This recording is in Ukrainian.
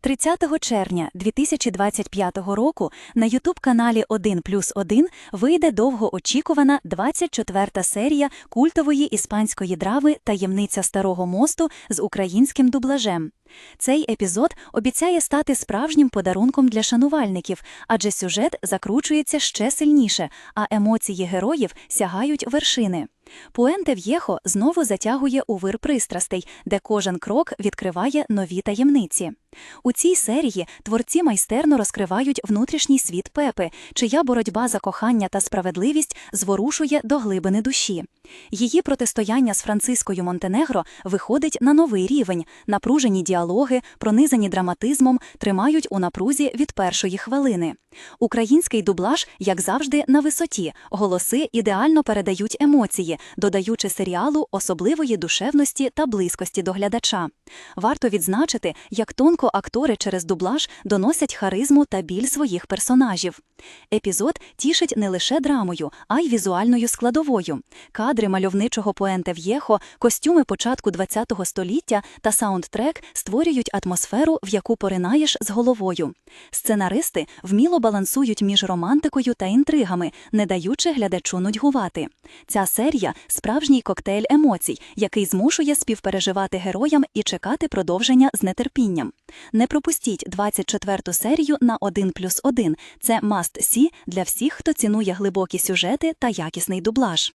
30 червня 2025 року на ютуб-каналі 1 плюс 1 вийде довгоочікувана 24-та серія культової іспанської драми «Таємниця Старого мосту» з українським дублажем. Цей епізод обіцяє стати справжнім подарунком для шанувальників, адже сюжет закручується ще сильніше, а емоції героїв сягають вершини. Пуенте В'єхо знову затягує у вир пристрастей, де кожен крок відкриває нові таємниці. У цій серії творці майстерно розкривають внутрішній світ Пепи, чия боротьба за кохання та справедливість зворушує до глибини душі. Її протистояння з Францискою Монтенегро виходить на новий рівень. Напружені діалоги, пронизані драматизмом, тримають у напрузі від першої хвилини. Український дублаж, як завжди, на висоті. Голоси ідеально передають емоції, додаючи серіалу особливої душевності та близькості до глядача. Варто відзначити, як тонко актори через дублаж доносять харизму та біль своїх персонажів. Епізод тішить не лише драмою, а й візуальною складовою. Кадри мальовничого поенте В'єхо, костюми початку ХХ століття та саундтрек створюють атмосферу, в яку поринаєш з головою. Сценаристи вміло балансують між романтикою та інтригами, не даючи глядачу нудьгувати. Ця серія справжній коктейль емоцій, який змушує співпереживати героям і чекати продовження з нетерпінням. Не пропустіть 24-ту серію на 1 плюс 1. Це must see для всіх, хто цінує глибокі сюжети та якісний дублаж.